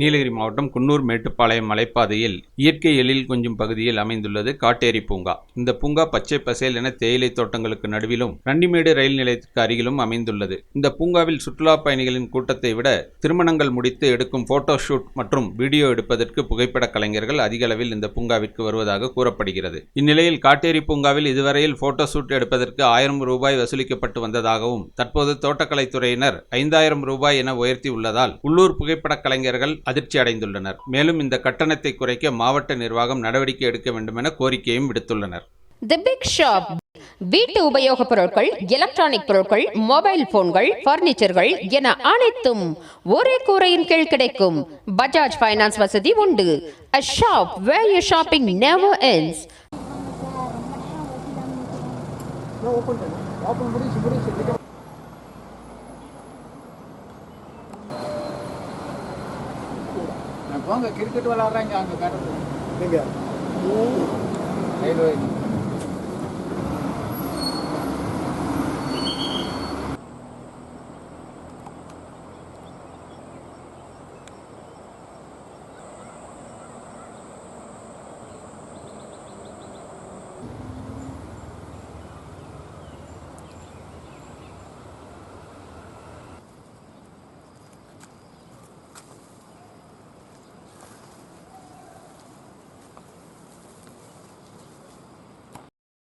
நீலகிரி மாவட்டம் குன்னூர் மேட்டுப்பாளையம் மலைப்பாதையில் இயற்கை எழில் கொஞ்சம் பகுதியில் அமைந்துள்ளது காட்டேரி பூங்கா. இந்த பூங்கா பச்சை பசேல் என தேயிலை தோட்டங்களுக்கு நடுவிலும் ரண்டிமேடு ரயில் நிலையத்திற்கு அருகிலும் அமைந்துள்ளது. இந்த பூங்காவில் சுற்றுலா பயணிகளின் கூட்டத்தை விட திருமணங்கள் முடித்து எடுக்கும் போட்டோ ஷூட் மற்றும் வீடியோ எடுப்பதற்கு புகைப்பட கலைஞர்கள் அதிக அளவில் இந்த பூங்காவிற்கு வருவதாக கூறப்படுகிறது. இந்நிலையில் காட்டேரி பூங்காவில் இதுவரையில் போட்டோ ஷூட் எடுப்பதற்கு ஆயிரம் ரூபாய் வசூலிக்கப்பட்டு வந்ததாகவும் தற்போது தோட்டக்கலைத்துறையினர் ஐந்தாயிரம் ரூபாய் என உயர்த்தி உள்ளதால் உள்ளூர் புகைப்பட கலைஞர்கள் அதிர்ச்சி அடைந்துள்ளனர். மேலும் இந்த கட்டணத்தை குறைக்க மாவட்ட நிர்வாகம் நடவடிக்கை எடுக்க வேண்டும் என கோரிக்கையும் விடுத்துள்ளனர். தி பிக் ஷாப் வீட்டு உபயோகப் பொருட்கள் எலக்ட்ரானிக் பொருட்கள் மொபைல் போன்கள் பர்னிச்சர்கள் என அனைத்தும் ஒரே கூரையின் கீழ் கிடைக்கும். பஜாஜ் ஃபைனான்ஸ் வசதி உண்டு. A shop where you shopping never ends. போங்க கிரிக்கெட் விளாட்றாங்க அங்கே காட்டுறது எங்க ரயில்வே.